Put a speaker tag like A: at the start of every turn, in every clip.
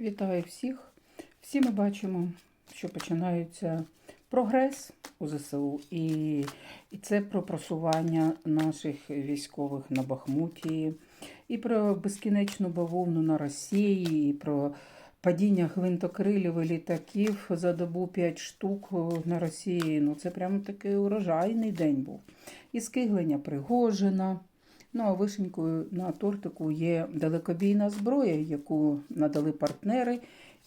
A: Вітаю всіх. Всі ми бачимо, що починається прогрес у ЗСУ, і, і це про просування наших військових на Бахмуті, і про безкінечну бавовну на Росії, і про падіння гвинтокрилів і літаків за добу 5 штук на Росії. Ну, це прямо такий урожайний день був. І скиглення Пригожина. Ну, а вишенькою на тортику є далекобійна зброя, яку надали партнери,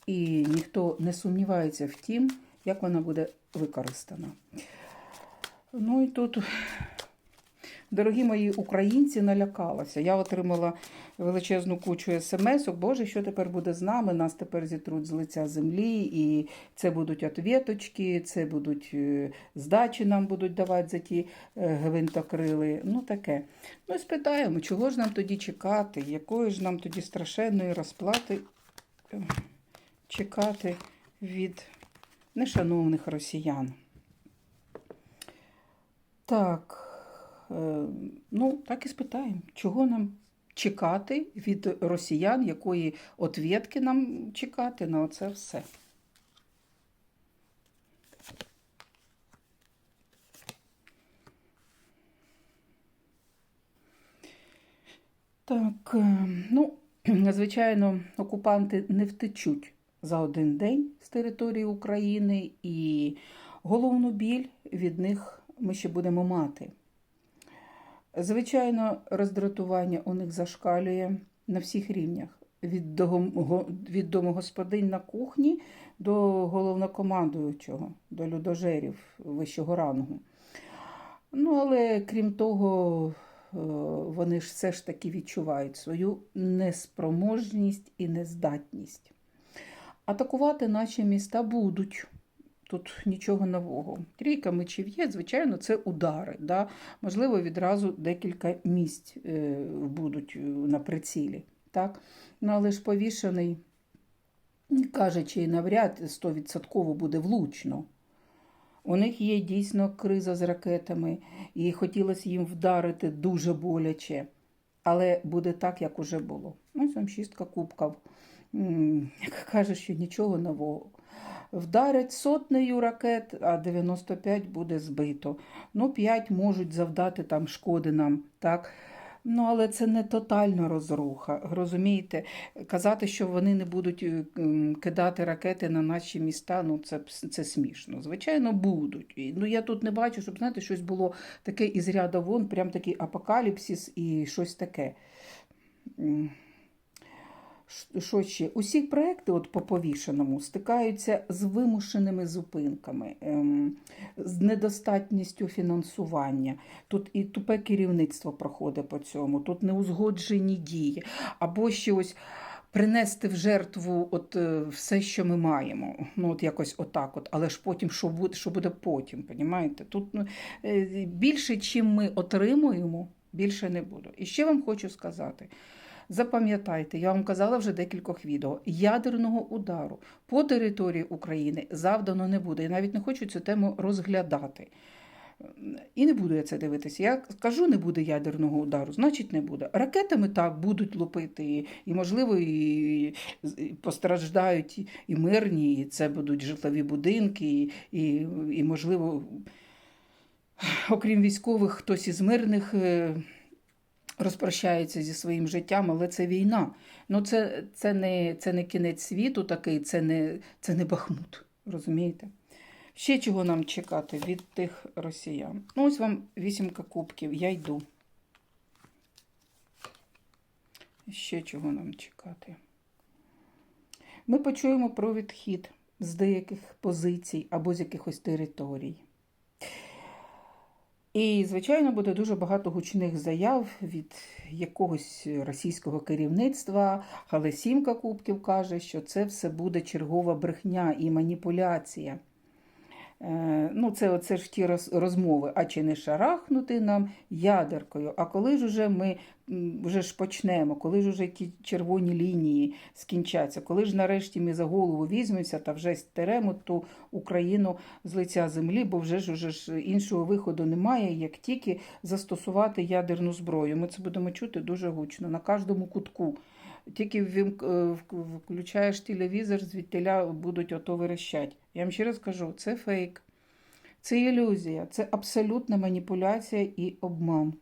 A: і ніхто не сумнівається в тім, як вона буде використана. Ну і тут, дорогі мої українці, налякалася. Я отримала величезну кучу смс-ок. Боже, що тепер буде з нами? Нас тепер зітруть з лиця землі, і це будуть ответочки, це будуть е, здачі нам будуть давати за ті е, гвинтокрили. Ну таке. Ну і спитаємо, чого ж нам тоді чекати, якої ж нам тоді страшенної розплати е, чекати від нешановних росіян. Так, ну, так і спитаємо, чого нам чекати від росіян, якої отвєтки нам чекати на оце все. Так, е, ну, звичайно, окупанти не втечуть за один день з території України, і головну біль від них ми ще будемо мати. Звичайно, роздратування у них зашкалює на всіх рівнях. Від, домогосподинь на кухні до головнокомандуючого, до людожерів вищого рангу. Ну, але крім того, е, вони ж все ж таки відчувають свою неспроможність і нездатність. Атакувати наші міста будуть. Тут нічого нового. Трійка мечів є, звичайно, це удари. Да? Можливо, відразу декілька місць е, будуть е, на прицілі. Так? Ну, але ж повішений, кажучи, навряд 100% буде влучно. У них є дійсно криза з ракетами, і хотілося їм вдарити дуже боляче. Але буде так, як уже було. Ось вам шістка кубків. Каже, що нічого нового. Вдарять сотнею ракет, а 95 буде збито. Ну, 5 можуть завдати там шкоди нам, так? Ну, але це не тотальна розруха. Розумієте, казати, що вони не будуть е, кидати ракети на наші міста, ну це, це смішно. Звичайно, будуть. Ну, я тут не бачу, щоб знаєте, щось було таке із ряда вон, прям такий апокаліпсис і щось таке. Що ще? Усі проекти от по повішеному стикаються з вимушеними зупинками, ем, з недостатністю фінансування. Тут і тупе керівництво проходить по цьому, тут неузгоджені дії, або ще ось принести в жертву от е, все, що ми маємо. Ну, от якось отак. От. Але ж потім, що буде, що буде потім, понімаєте? Тут ну, е, більше, чим ми отримуємо, більше не буде. І ще вам хочу сказати. Запам'ятайте, я вам казала вже декількох відео, ядерного удару по території України завдано не буде. Я навіть не хочу цю тему розглядати. І не буду я це дивитися. Я кажу, не буде ядерного удару, значить не буде. Ракетами так будуть лупити, і, можливо, і, постраждають і- мирні, і це будуть житлові будинки, і, і, і можливо, окрім військових, хтось із мирних. Розпрощається зі своїм життям, але це війна. Ну, це, це, не, це не кінець світу такий, це не, це не Бахмут. Розумієте? Ще чого нам чекати від тих росіян? Ну, ось вам вісімка кубків, я йду. Ще чого нам чекати? Ми почуємо про відхід з деяких позицій або з якихось територій. І, звичайно, буде дуже багато гучних заяв від якогось російського керівництва. Але сімка кубків каже, що це все буде чергова брехня і маніпуляція. Е, Ну, це, оце ж ті роз- розмови, а чи не шарахнути нам ядеркою? А коли ж уже ми вже ж почнемо, коли ж уже ті червоні лінії скінчаться, коли ж нарешті ми за голову візьмемося та вже стеремо ту Україну з лиця землі, бо вже ж уже ж іншого виходу немає, як тільки застосувати ядерну зброю. Ми це будемо чути дуже гучно на кожному кутку Тільки е, включаєш телевізор, звідтіля будуть ото вирощати. Я вам ще раз кажу, це фейк, це ілюзія, це абсолютна маніпуляція і обман.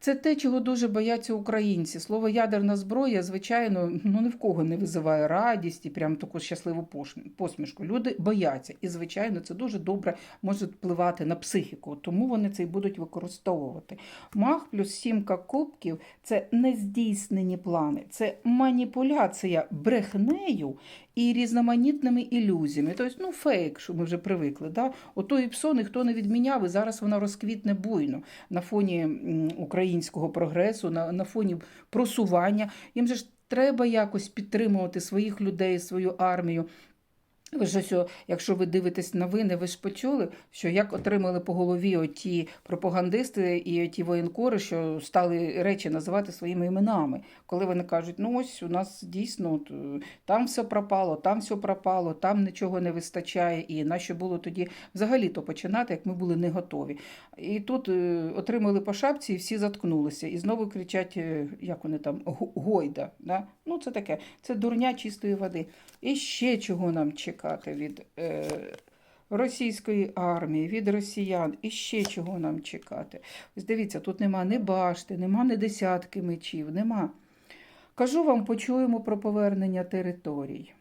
A: Це те, чого дуже бояться українці. Слово ядерна зброя, звичайно, ну ні в кого не визиває радість і прям таку щасливу посмішку. Люди бояться. І, звичайно, це дуже добре може впливати на психіку, тому вони це і будуть використовувати. Мах плюс сімка кубків це нездійснені плани, це маніпуляція брехнею і різноманітними ілюзіями. Тобто, ну, фейк, що ми вже привикли. Да? Ото і псо ніхто не відміняв, і зараз вона розквітне буйно на фоні м, українського прогресу, на, на фоні просування. Їм же ж треба якось підтримувати своїх людей, свою армію. Ви ж ось, якщо ви дивитесь новини, ви ж почули, що як отримали по голові оті пропагандисти і оті воєнкори, що стали речі називати своїми іменами. Коли вони кажуть, ну ось у нас дійсно там все пропало, там все пропало, там нічого не вистачає, і нащо було тоді взагалі-то починати, як ми були не готові. І тут е, отримали по шапці, і всі заткнулися. І знову кричать, е, як вони там, гойда. Да? Ну, це таке, це дурня чистої води. І ще чого нам чекати від е, російської армії, від росіян, і ще чого нам чекати. Ось дивіться, тут нема ні башти, нема ні десятки мечів, нема. Кажу вам, почуємо про повернення територій.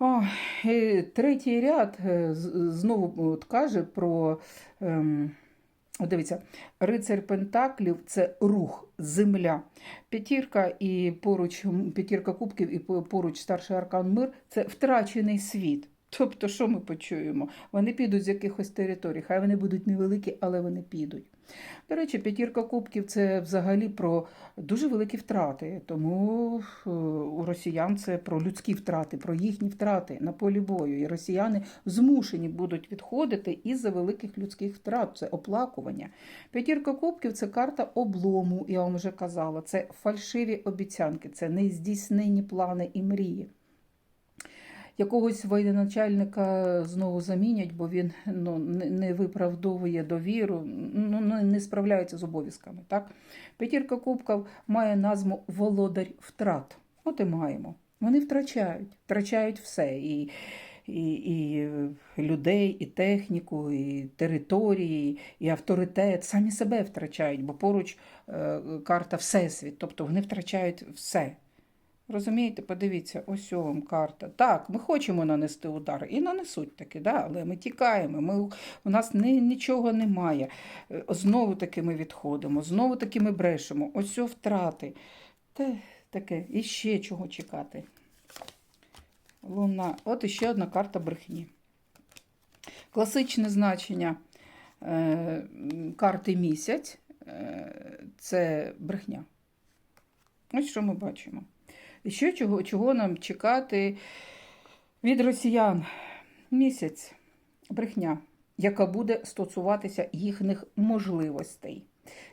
A: О, і третій ряд е, знову от каже про. Ем, дивіться, рицар Пентаклів це рух, земля. П'ятірка і поруч п'ятірка кубків і поруч старший аркан мир це втрачений світ. Тобто, що ми почуємо? Вони підуть з якихось територій. Хай вони будуть невеликі, але вони підуть. До речі, п'ятірка кубків це взагалі про дуже великі втрати. Тому е, у росіян це про людські втрати, про їхні втрати на полі бою. І росіяни змушені будуть відходити із-за великих людських втрат. Це оплакування. П'ятірка кубків це карта облому, я вам вже казала. Це фальшиві обіцянки, це нездійснені плани і мрії. Якогось воєначальника знову замінять, бо він ну, не виправдовує довіру, ну, не- не справляється з обов'язками. Так? П'ятірка кубків має назву Володар втрат. От і маємо. Вони втрачають, втрачають все. І, і, і людей, і техніку, і території, і авторитет. Самі себе втрачають, бо поруч е, карта Всесвіт. Тобто вони втрачають все. Розумієте, подивіться, ось вам карта. Так, ми хочемо нанести удар, і нанесуть таки, да, але ми тікаємо, ми, у нас ні, нічого немає. Е, Знову таки ми відходимо, знову таки ми брешемо. Ось втрати. Те, таке, і ще чого чекати. Луна. От іще одна карта брехні. Класичне значення е, карти місяць е, це брехня. Ось що ми бачимо. Що чого, чого нам чекати від росіян? Місяць брехня, яка буде стосуватися їхніх можливостей,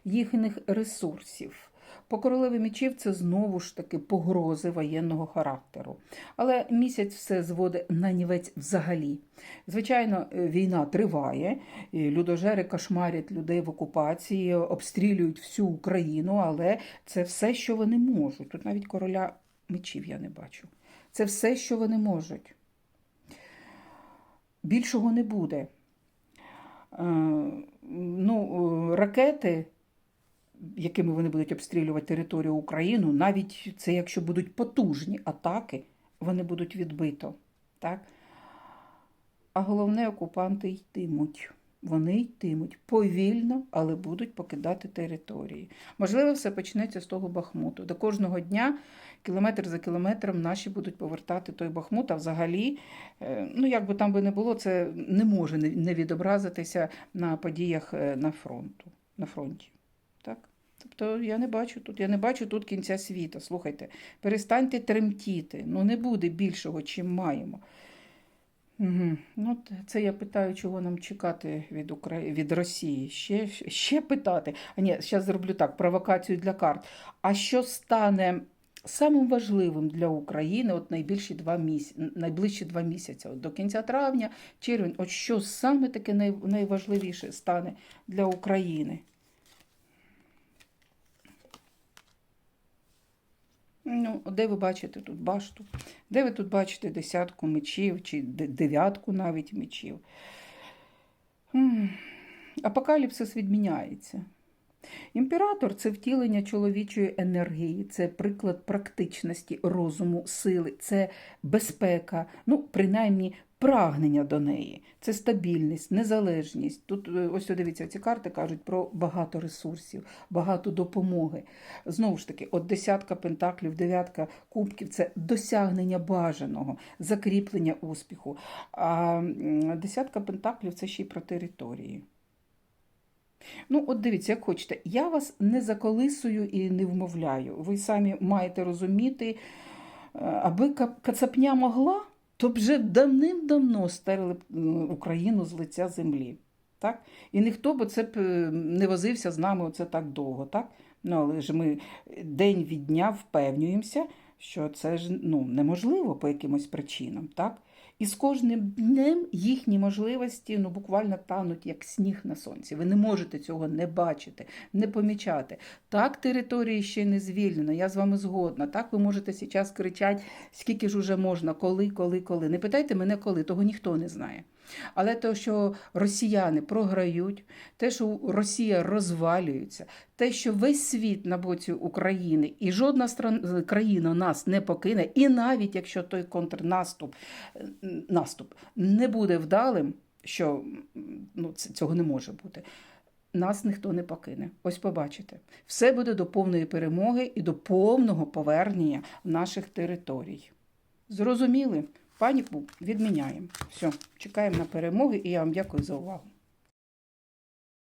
A: їхніх ресурсів. По королеві мечів це знову ж таки погрози воєнного характеру. Але місяць все зводить на нівець взагалі. Звичайно, е, війна триває, людожери кошмарять людей в окупації, обстрілюють всю Україну, але це все, що вони можуть. Тут навіть короля мечів я не бачу. Це все, що вони можуть. Більшого не буде. Е, ну, е, ракети, якими вони будуть обстрілювати територію України, навіть це якщо будуть потужні атаки, вони будуть відбито. Так? А головне, окупанти йтимуть. Вони йтимуть повільно, але будуть покидати території. Можливо, все почнеться з того Бахмуту. До кожного дня, кілометр за кілометром, наші будуть повертати той Бахмут. А взагалі, е, ну як би там би не було, це не може не- відобразитися на подіях е, на фронту, на фронті. Так? Тобто я не бачу тут, я не бачу тут кінця світу. Слухайте, перестаньте тремтіти. Ну не буде більшого, чим маємо. Угу. Ну, це я питаю, чого нам чекати від Укра... від Росії. Ще, ще питати. А ні, зараз зроблю так: провокацію для карт. А що стане самим важливим для України от найбільші два місяці, найближчі два місяці, от до кінця травня, червень, от що саме таке найважливіше стане для України? Ну, де ви бачите тут башту? Де ви тут бачите десятку мечів чи дев'ятку навіть мечів? Апокаліпсис відміняється. Імператор це втілення чоловічої енергії, це приклад практичності, розуму, сили, це безпека, ну, принаймні, прагнення до неї, це стабільність, незалежність. Тут е, ось дивіться, ці карти кажуть про багато ресурсів, багато допомоги. Знову ж таки, от десятка пентаклів, дев'ятка кубків це досягнення бажаного, закріплення успіху. А десятка пентаклів це ще й про території. Ну, от дивіться, як хочете. Я вас не заколисую і не вмовляю. Ви самі маєте розуміти, е, аби Кацапня могла, то б вже давним-давно стерли б, Україну з лиця землі. Так? І ніхто б це б е, не возився з нами оце так довго. Так? Ну, але ж ми день від дня впевнюємося, що це ж ну, неможливо по якимось причинам. Так? І з кожним днем їхні можливості ну, буквально тануть як сніг на сонці. Ви не можете цього не бачити, не помічати. Так, території ще не звільнено, я з вами згодна. Так, ви можете зараз кричати, скільки ж уже можна, коли, коли, коли. Не питайте мене коли, того ніхто не знає. Але те, що росіяни програють, те, що Росія розвалюється, те, що весь світ на боці України і жодна країна нас не покине, і навіть якщо той контрнаступ наступ не буде вдалим, що ну, цього не може бути. Нас ніхто не покине. Ось побачите. Все буде до повної перемоги і до повного повернення наших територій. Зрозуміли? Паніку відміняємо. Все, чекаємо на перемоги і я вам дякую за увагу.